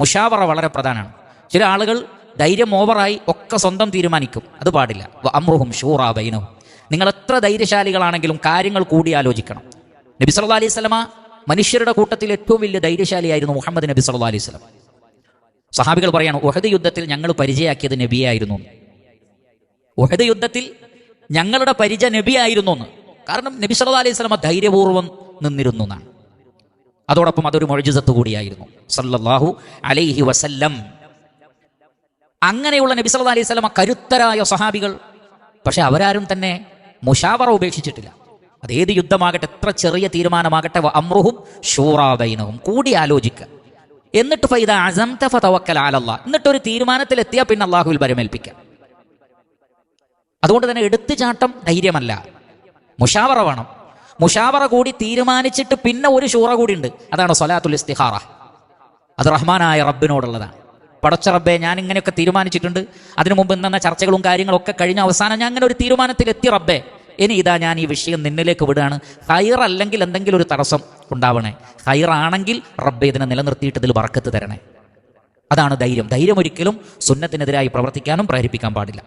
മുഷാവറ വളരെ പ്രധാനമാണ്. ചില ആളുകൾ ധൈര്യം ഓവറായി ഒക്കെ സ്വന്തം തീരുമാനിക്കും. അത് പാടില്ല. അമ്രുഹും ഷൂറാ ബൈനും നിങ്ങൾ എത്ര ധൈര്യശാലികളാണെങ്കിലും കാര്യങ്ങൾ കൂടി ആലോചിക്കണം. നബി സല്ലാ അലൈഹി സ്വലമ മനുഷ്യരുടെ കൂട്ടത്തിൽ ഏറ്റവും വലിയ ധൈര്യശാലിയായിരുന്നു മുഹമ്മദ് നബി സല്ലാ അലൈഹി സ്വലം സഹാബികൾ പറയാണ് ഉഹദ് യുദ്ധത്തിൽ ഞങ്ങൾ പരിചയമാക്കിയത് നബിയായിരുന്നു. ഉഹദ് യുദ്ധത്തിൽ ഞങ്ങളുടെ പരിചയ നബിയായിരുന്നു കാരണം നബി സല്ലാ അലൈഹി സ്വലമ ധൈര്യപൂർവം നിന്നിരുന്നു എന്നാണ്. അതോടൊപ്പം അതൊരു മൊഴിജിസത്ത് കൂടിയായിരുന്നു. സല്ലല്ലാഹു അലൈഹി വസല്ലം. അങ്ങനെയുള്ള നബി സല്ല അലൈഹി സ്വലമ കരുത്തരായ സഹാബികൾ പക്ഷെ അവരാരും തന്നെ മുഷാവറ ഉപേക്ഷിച്ചിട്ടില്ല. അതേത് യുദ്ധമാകട്ടെ എത്ര ചെറിയ തീരുമാനമാകട്ടെ അമ്രുഹും ഷൂറാബൈനവും കൂടി ആലോചിക്കുക എന്നിട്ട് ഫൈദ അസംത ഫതവക്കൽ അലല്ലാ എന്നിട്ട് ഒരു തീരുമാനത്തിലെത്തിയാൽ പിന്നെ അള്ളാഹുവിൽ പരമേൽപ്പിക്കാം അതുകൊണ്ട് തന്നെ എടുത്തുചാട്ടം ധൈര്യമല്ല. മുഷാവറ വേണം. മുഷാവറ കൂടി തീരുമാനിച്ചിട്ട് പിന്നെ ഒരു ഷൂറ കൂടി ഉണ്ട്. അതാണ് സൊലാത്തുൽ ഇസ്തിഹാറ. അത് റഹ്മാനായ റബ്ബിനോടുള്ളതാണ്. പടച്ച റബ്ബെ ഞാൻ ഇങ്ങനെയൊക്കെ തീരുമാനിച്ചിട്ടുണ്ട്. അതിനു മുമ്പ് ഇന്ന ചർച്ചകളും കാര്യങ്ങളൊക്കെ കഴിഞ്ഞ അവസാനം ഞാൻ അങ്ങനെ ഒരു തീരുമാനത്തിൽ എത്തി റബ്ബെ. ഇനി ഇതാ ഞാൻ ഈ വിഷയം നിന്നിലേക്ക് വിടുകയാണ്. ഹൈർ അല്ലെങ്കിൽ എന്തെങ്കിലും ഒരു തടസ്സം ഉണ്ടാവണേ. ഹൈർ ആണെങ്കിൽ റബ്ബെ ഇതിനെ നിലനിർത്തിയിട്ട് ഇതിൽ വറക്കത്ത് തരണേ. അതാണ് ധൈര്യം. ധൈര്യം ഒരിക്കലും സുന്നത്തിനെതിരായി പ്രവർത്തിക്കാനും പ്രേരിപ്പിക്കാൻ പാടില്ല.